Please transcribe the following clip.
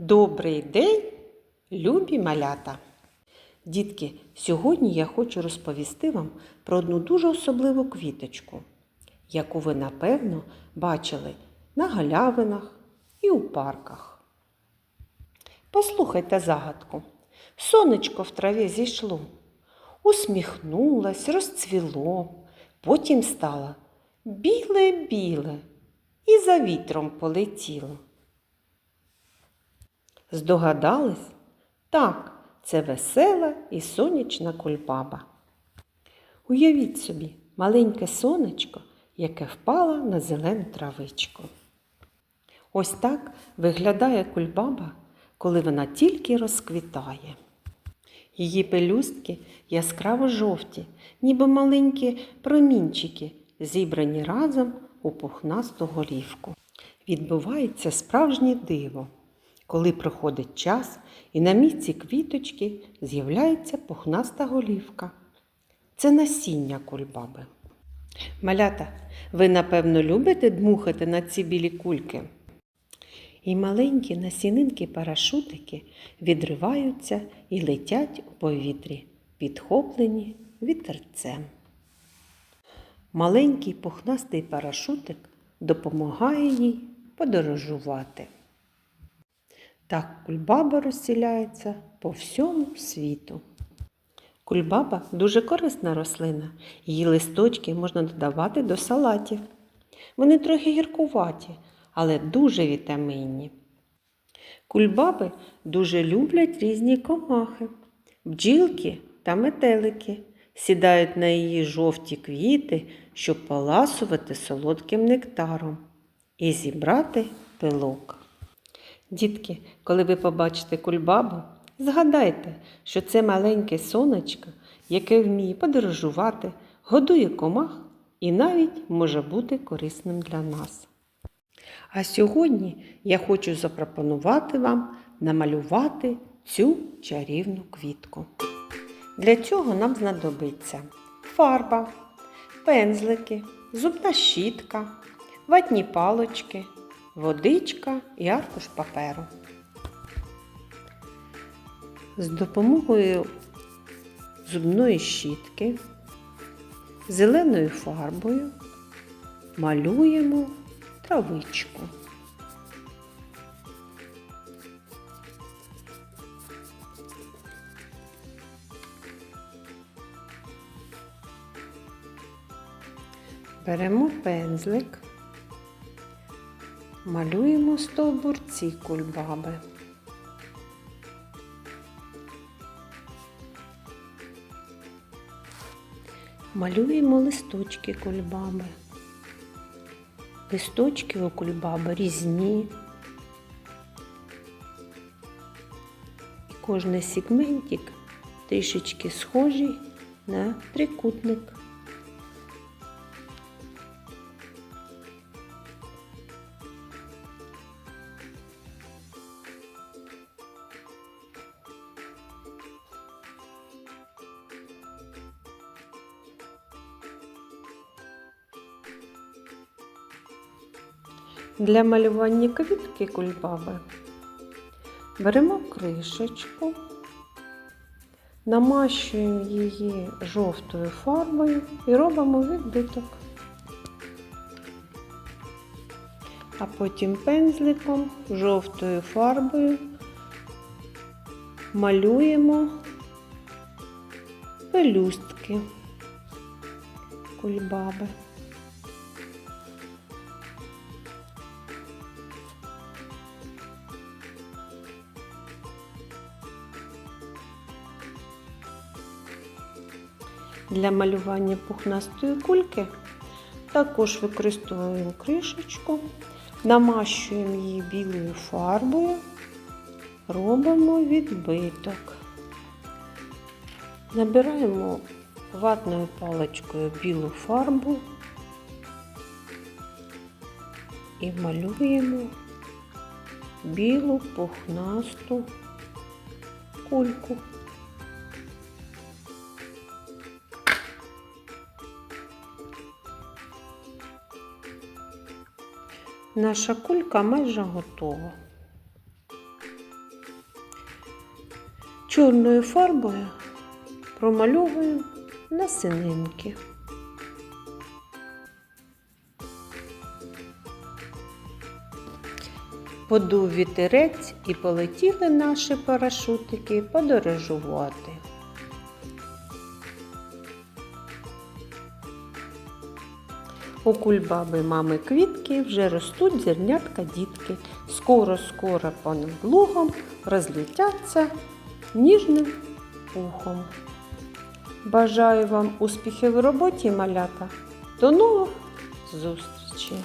Добрий день, любі малята! Дітки, сьогодні я хочу розповісти вам про одну дуже особливу квіточку, яку ви, напевно, бачили на галявинах і у парках. Послухайте загадку. Сонечко в траві зійшло, усміхнулось, розцвіло, потім стало біле-біле і за вітром полетіло. Здогадались? Так, це весела і сонячна кульбаба. Уявіть собі, маленьке сонечко, яке впало на зелену травичку. Ось так виглядає кульбаба, коли вона тільки розквітає. Її пелюстки яскраво жовті, ніби маленькі промінчики, зібрані разом у пухнасту голівку. Відбувається справжнє диво, коли проходить час і на місці квіточки з'являється пухнаста голівка. Це насіння кульбаби. Малята, ви, напевно, любите дмухати на ці білі кульки? І маленькі насінинки парашутики відриваються і летять у повітрі, підхоплені вітерцем. Маленький пухнастий парашутик допомагає їй подорожувати. Так кульбаба розсіляється по всьому світу. Кульбаба дуже корисна рослина. Її листочки можна додавати до салатів. Вони трохи гіркуваті, але дуже вітамінні. Кульбаби дуже люблять різні комахи, бджілки та метелики. Сідають на її жовті квіти, щоб поласувати солодким нектаром і зібрати пилок. Дітки, коли ви побачите кульбабу, згадайте, що це маленьке сонечко, яке вміє подорожувати, годує комах і навіть може бути корисним для нас. А сьогодні я хочу запропонувати вам намалювати цю чарівну квітку. Для цього нам знадобиться фарба, пензлики, зубна щітка, ватні палочки, водичка і аркуш паперу. З допомогою зубної щітки, зеленою фарбою малюємо травичку. Беремо пензлик, малюємо стовбурці кульбаби. Малюємо листочки кульбаби. Листочки у кульбаби різні. І кожний сегментик трішечки схожий на трикутник. Для малювання квітки кульбаби беремо кришечку, намащуємо її жовтою фарбою і робимо відбиток. А потім пензликом жовтою фарбою малюємо пелюстки кульбаби. Для малювання пухнастої кульки також використовуємо кришечку, намащуємо її білою фарбою, робимо відбиток. Набираємо ватною паличкою білу фарбу і малюємо білу пухнасту кульку. Наша кулька майже готова. чорною фарбою промальовую на синенькі. Подув вітерець і полетіли наші парашутики подорожувати. У кульбаби мами квітки вже ростуть зернятка дітки. Скоро-скоро понад лугом розлітяться ніжним пухом. Бажаю вам успіхів в роботі, малята. До нових зустрічей!